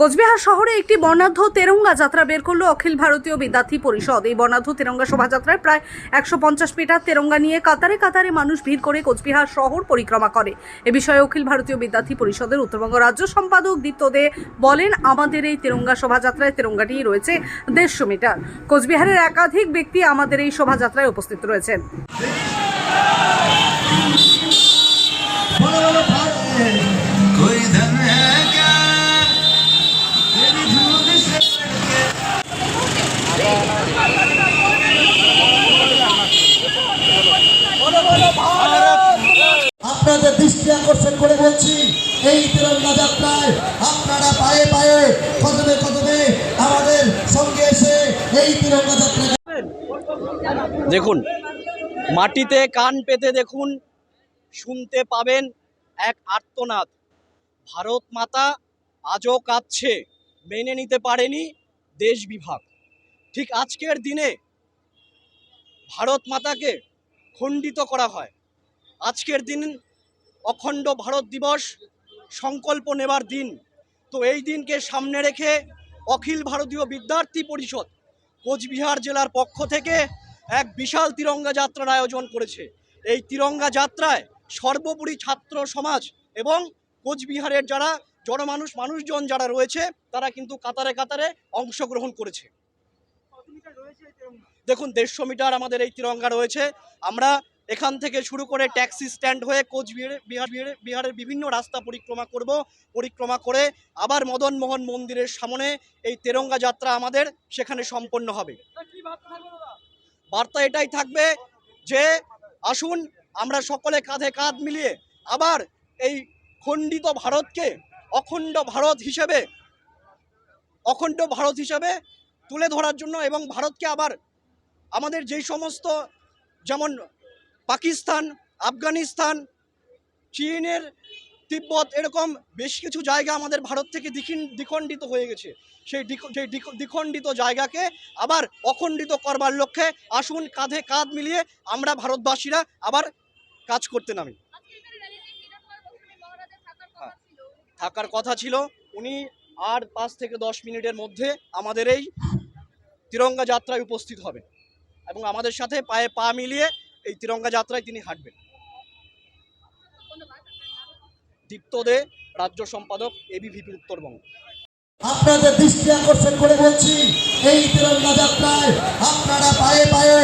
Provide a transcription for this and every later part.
কোচবিহার শহরে একটি বর্ণাঢ্য তেরঙ্গা যাত্রা বের করল অখিল ভারতীয় বিদ্যার্থী পরিষদ। এই বর্ণাঢ্য তেরঙ্গা শোভাযাত্রায় প্রায় একশো পঞ্চাশ মিটার তেরঙ্গা নিয়ে কাতারে কাতারে মানুষ ভিড় করে কোচবিহার শহর পরিক্রমা করে। এ বিষয়ে অখিল ভারতীয় বিদ্যার্থী পরিষদের উত্তরবঙ্গ রাজ্য সম্পাদক দীপ্ত দে বলেন, আমাদের এই তেরঙ্গা শোভাযাত্রায় তেরঙ্গাটি রয়েছে দেড়শো মিটার। কোচবিহারের একাধিক ব্যক্তি আমাদের এই শোভাযাত্রায় উপস্থিত রয়েছেন। আপনাদের দৃষ্টি আকর্ষণ করে বলছি এই তিরঙ্গা যাত্রায় আপনারা পায়ে পায়ে, কদমে কদমে আমাদের সঙ্গে এসে এই তিরঙ্গা যাত্রা দেখুন, মাটিতে কান পেতে দেখুন, শুনতে পাবেন এক আর্তনাদ। ভারত মাতা আজও কাঁদছে, মেনে নিতে পারেনি দেশ বিভাগ। ঠিক আজকের দিনে ভারত মাতাকে খণ্ডিত করা হয়। আজকের দিন অখণ্ড ভারত দিবস সংকল্প নেবার দিন। তো এই দিনকে সামনে রেখে অখিল ভারতীয় বিদ্যার্থী পরিষদ কোচবিহার জেলার পক্ষ থেকে এক বিশাল তিরঙ্গা যাত্রার আয়োজন করেছে। এই তিরঙ্গা যাত্রায় সর্বোপরি ছাত্র সমাজ এবং কোচবিহারের যারা জনমানুষ মানুষজন যারা রয়েছে তারা কিন্তু কাতারে কাতারে অংশগ্রহণ করেছে। দেখুন দেড়শো মিটার আমাদের এই তিরঙ্গা রয়েছে। আমরা এখান থেকে শুরু করে ট্যাক্সি স্ট্যান্ড হয়ে কোচবিহারে বিহার বিহারে- বিহারের বিভিন্ন রাস্তা পরিক্রমা করব পরিক্রমা করে আবার মদন মোহন মন্দিরের সামনে এই তেরঙ্গা যাত্রা আমাদের সেখানে সম্পন্ন হবে। বার্তা এটাই থাকবে যে আসুন আমরা সকলে কাঁধে কাঁধ মিলিয়ে আবার এই খণ্ডিত ভারতকে অখণ্ড ভারত হিসেবে অখণ্ড ভারত হিসেবে তুলে ধরার জন্য এবং ভারতকে আবার আমাদের যেই সমস্ত যেমন পাকিস্তান, আফগানিস্তান, চীনের তিব্বত এরকম বেশ কিছু জায়গা আমাদের ভারত থেকে দ্বিখিন- দ্বিখণ্ডিত হয়ে গেছে। সেই সেই দ্বিখ- দ্বিখণ্ডিত জায়গাকে আবার অখণ্ডিত করবার লক্ষ্যে আসুন কাঁধে কাঁধ মিলিয়ে আমরা ভারতবাসীরা আবার কাজ করতে নামি। হ্যাঁ। থাকার কথা ছিল। উনি আর পাঁচ থেকে দশ মিনিটের মধ্যে আমাদের এই তিরঙ্গা যাত্রায় উপস্থিত হবে এবং আমাদের সাথে পায়ে পা মিলিয়ে এই তিরঙ্গা যাত্রায় তিনি হাঁটবেন। দীপ্ত দে, রাজ্য সম্পাদক এবিভিপি উত্তরবঙ্গ। আপনাদের দৃষ্টি আকর্ষণ করে বলছি, এই তিরঙ্গা যাত্রায় আপনারা পায়ে পায়ে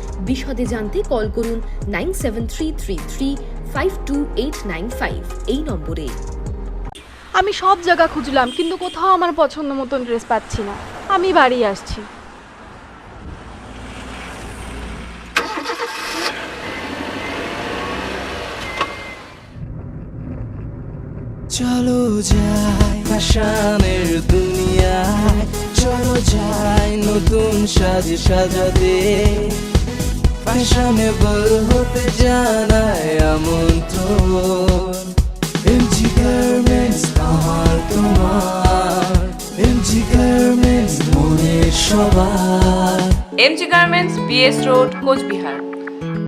বিশদে জানতে কল করুন nine seven three three three five two eight nine five এই নম্বরে। আমি সব জায়গা খুঁজলাম কিন্তু কোথাও আমার পছন্দ মতন ড্রেস পাচ্ছি না। আমি বাড়ি আসছি। চলো যাই ফ্যাশনের দুনিয়ায় চলো যাই নতুন সাজে সাজাতে। ফ্যাশনেবল হতে জানায় আমন্ত্রণ। এমজি গার্মেন্টস আমার তোমার। এমজি গার্মেন্টস মনের সবার MG garments BS road Cooch Behar.